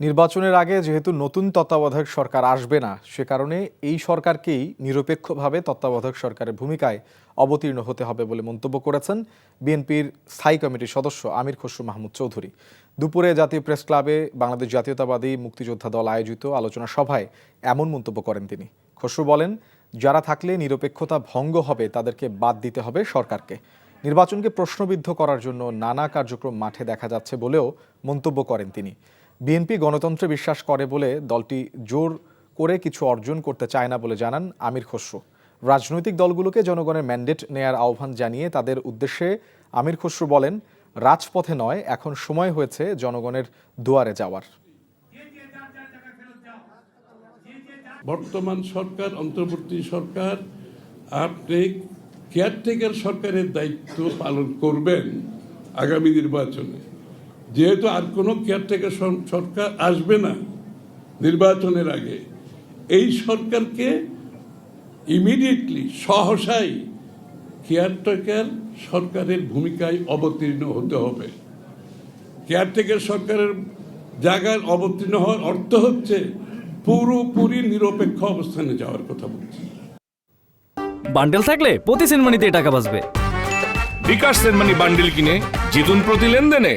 নির্বাচনের আগে যেহেতু নতুন তত্ত্বাবধায়ক সরকার আসবে না, সে কারণে এই সরকারকেই নিরপেক্ষভাবে তত্ত্বাবধায়ক সরকারের ভূমিকায় অবতীর্ণ হতে হবে বলে মন্তব্য করেছেন বিএনপির স্থায়ী কমিটির সদস্য আমির খসরু মাহমুদ চৌধুরী। দুপুরে জাতীয় প্রেস ক্লাবে বাংলাদেশ জাতীয়তাবাদী মুক্তিযোদ্ধা দল আয়োজিত আলোচনা সভায় এমন মন্তব্য করেন তিনি। খসরু বলেন, যারা থাকলে নিরপেক্ষতা ভঙ্গ হবে, তাদেরকে বাদ দিতে হবে সরকারকে। নির্বাচনকে প্রশ্নবিদ্ধ করার জন্য নানা কার্যক্রম মাঠে দেখা যাচ্ছে বলেও মন্তব্য করেন তিনি। বিএনপি গণতন্ত্রে বিশ্বাস করে বলে দলটি জোর করে কিছু অর্জন করতে চায় না বলে জানান আমির খসরু। রাজনৈতিক দলগুলোকে জনগণের ম্যান্ডেট নেয়ার আহ্বান জানিয়ে তাদের উদ্দেশ্যে আমির খসরু বলেন, রাজপথে নয়, এখন সময় হয়েছে জনগণের দুয়ারে যাওয়ার। বর্তমান সরকার, অন্তর্বর্তী সরকার, আপনি কেয়ারটেকার সরকারের দায়িত্ব পালন করবেন আগামী নির্বাচনে। যেহেতু আর কোনো কেয়ারটেকার সরকার আসবে না নির্বাচনের আগে এই সরকারকে ইমিডিয়েটলি সহসাই কেয়ারটেকার সরকারের ভূমিকায় অবতীর্ণ হতে হবে। কেয়ারটেকার সরকারের জায়গায় অবতীর্ণ হওয়ার অর্থ হচ্ছে পুরোপুরি নিরপেক্ষ অবস্থানে যাওয়ার কথা বলছি। বান্ডেল থাকলে প্রতি সেনমানিতে টাকা বাঁচবে। বিকাশ সেনমানি বান্ডেল কিনে জিতুন প্রতি লেনদেনে।